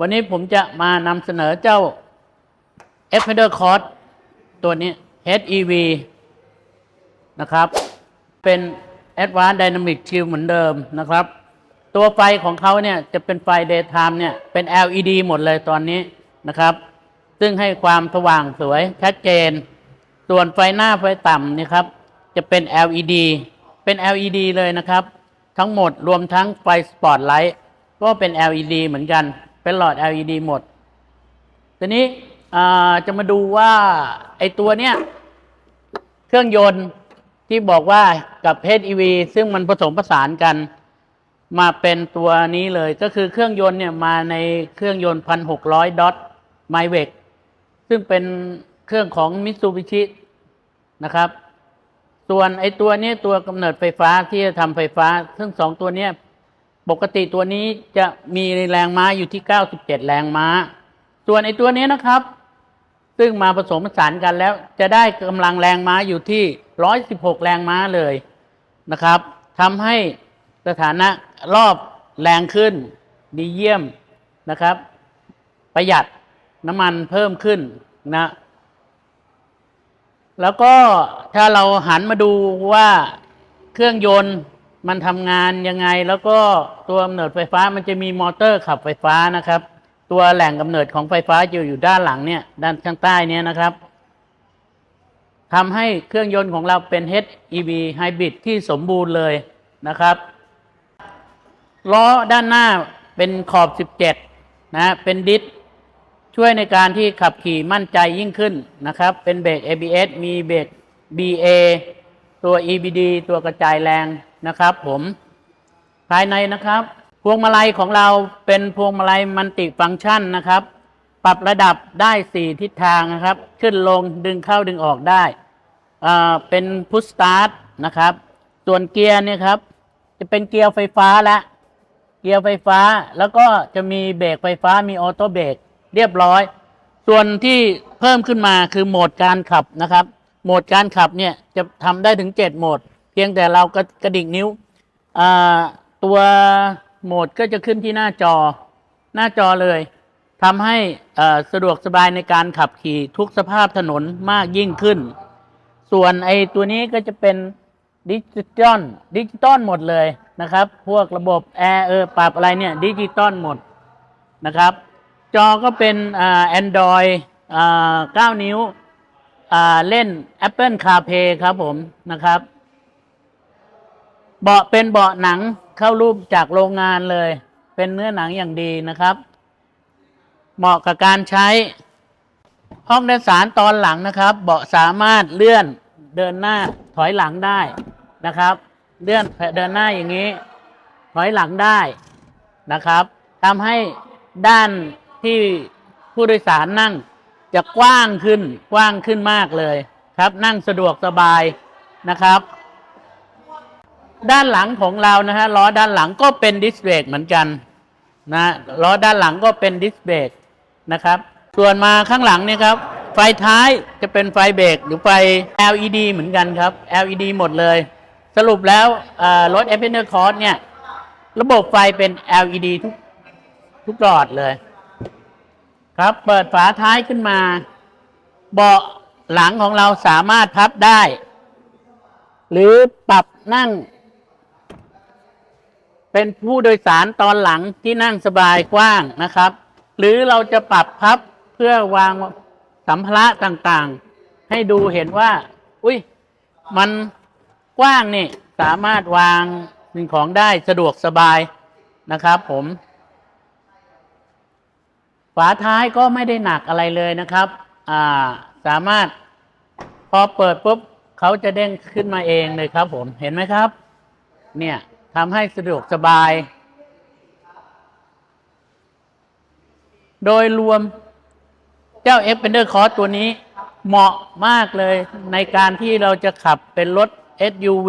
วันนี้ผมจะมานำเสนอเจ้า f p e d e r Cort ตัวนี้ HEV นะครับ เป็น Advanced Dynamic Shield เหมือนเดิมนะครับ ตัวไฟของเขาเนี่ย จะเป็นไฟ Daytime เนี่ย เป็น LED หมดเลยตอนนี้นะครับ ซึ่งให้ความสว่างสวยชัดเจน ส่วนไฟหน้าไฟต่ำนี่ครับ จะเป็น LED เป็น LED เลยนะครับ ทั้งหมดรวมทั้งไฟสปอตไลท์ก็เป็น LED เหมือนกัน เป็นหลอด LED หมด ทีนี้จะมาดูว่าไอตัวเนี้ยเครื่องยนต์ที่บอกว่ากับ HEV ซึ่งมันผสมผสานกัน มาเป็นตัวนี้เลยก็คือเครื่องยนต์เนี่ยมาในเครื่องยนต์พันหกร้อยดอทไมเวกซึ่งเป็นเครื่องของมิ t ซูบิชินะครับ ส่วนไอตัวนี้ตัวกำเนิดไฟฟ้าที่จะทำไฟฟ้า ซึ่งสองตัวเนี้ย ปกติตัวนี้จะมีแรงม้าอยู่ที่ 97 แรงม้า ส่วนไอตัวนี้นะครับ ซึ่งมาผสมผสานกันแล้ว จะได้กำลังแรงม้าอยู่ที่ 116 แรงม้าเลยนะครับทำให้สถานะรอบแรงขึ้นดีเยี่ยมนะครับ ประหยัดน้ำมันเพิ่มขึ้นนะแล้วก็ถ้าเราหันมาดูว่าเครื่องยนต์ มันทำงานยังไงแล้วก็ตัวกำเนิดไฟฟ้ามันจะมีมอเตอร์ขับไฟฟ้านะครับ ตัวแหล่งกำเนิดของไฟฟ้าอยู่อยู่ด้านหลังเนี่ยด้านข้างใต้เนี่ยนะครับทำให้เครื่องยนต์ของเราเป็น HEV Hybrid ที่สมบูรณ์เลยนะครับล้อด้านหน้าเป็นขอบ 17 นะ เป็นดิสช่วยในการที่ขับขี่มั่นใจยิ่งขึ้นนะครับ เป็นเบรก ABS มีเบรก BA ตัว EBD ตัวกระจายแรง นะครับ ผมภายในนะครับ พวงมาลัยของเราเป็นพวงมาลัยมัลติฟังก์ชันนะครับ ปรับระดับได้4ทิศทางนะครับ ขึ้นลงดึงเข้าดึงออกได้อ่าเป็นพุชสตาร์ทนะครับ ส่วนเกียร์เนี่ยครับ จะเป็นเกียร์ไฟฟ้าละเกียร์ไฟฟ้าแล้วก็จะมีเบรกไฟฟ้ามีออโต้เบรกเรียบร้อย ส่วนที่เพิ่มขึ้นมาคือโหมดการขับนะครับ โหมดการขับเนี่ยจะทำได้ถึง 7 โหมด พียงแต่เราก็กระดิกนิ้วตัวโหมดก็จะขึ้นที่หน้าจอหน้าจอเลยทำให้สะดวกสบายในการขับขี่ทุกสภาพถนนมากยิ่งขึ้น ส่วนไอ้ตัวนี้ก็จะเป็นดิจิตอลดิจิตอลหมดเลยนะครับ พวกระบบแอร์เออปรับอะไรเนี่ยดิจิตอลหมดนะครับ จอก็เป็นแอ่า Android อ่านิ้วเล่น Apple CarPlay ครับผมนะครับ เบาะเป็นเบาะหนังเข้ารูปจากโรงงานเลย เป็นเนื้อหนังอย่างดีนะครับ เหมาะกับการใช้ห้องโดยสารตอนหลังนะครับ เบาะสามารถเลื่อนเดินหน้าถอยหลังได้นะครับ เลื่อนเดินหน้าอย่างนี้ ถอยหลังได้นะครับทำให้ด้านที่ผู้โดยสารนั่งจะกว้างขึ้นกว้างขึ้นมากเลยครับ นั่งสะดวกสบายนะครับ ด้านหลังของเรานะฮะล้อด้านหลังก็เป็นดิสเบรกเหมือนกันนะล้อด้านหลังก็เป็นดิสเบรกนะครับ ส่วนมาข้างหลังเนี่ยครับ ไฟท้ายจะเป็นไฟเบรกหรือไฟ LED เหมือนกันครับ LED หมดเลย สรุปแล้วเอ่อรถ a p p e n e r c o r s เนี่ย ระบบไฟเป็น LED ทุกทุกหลอดเลย ครับ เปิดฝาท้ายขึ้นมา เบาะหลังของเราสามารถพับได้ หรือปรับนั่ง เป็นผู้โดยสารตอนหลังที่นั่งสบายกว้างนะครับ หรือเราจะปรับพับเพื่อวางสัมภาระต่างๆ ให้ดูเห็นว่า อุ้ยมันกว้างนี่สามารถวางสิ่งของได้สะดวกสบายนะครับผม ฝาท้ายก็ไม่ได้หนักอะไรเลยนะครับอ่าสามารถพอเปิดปุ๊บเขาจะเด้งขึ้นมาเองเลยครับผมเห็นไหมครับ เนี่ย ทำให้สะดวกสบาย โดยรวมเจ้า e x p e n d e r Cross ตัวนี้เหมาะมากเลยในการที่เราจะขับเป็นรถ SUV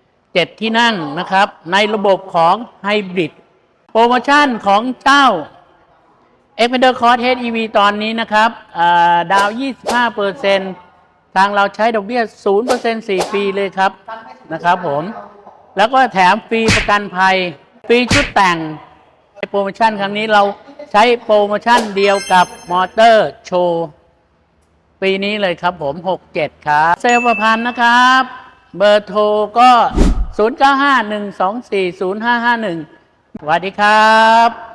7 ที่นั่งนะครับ ในระบบของไฮบริดโปรโมชั่นของเจ้า e x p e n d e r Cross HEV ตอนนี้นะครับดาว 25%ทางเราใช้ดอกเบี้ย 0% 4 ปีเลยครับ นะครับผม แล้วก็แถมฟรีประกันภัยฟรีชุดแต่งโปรโมชั่นครั้งนี้เราใช้โปรโมชั่นเดียวกับมอเตอร์โชว์ปีนี้เลยครับผม 67 ครับ เซลล์ประพันธ์นะครับ เบอร์โทรก็ 0951240551 สวัสดีครับ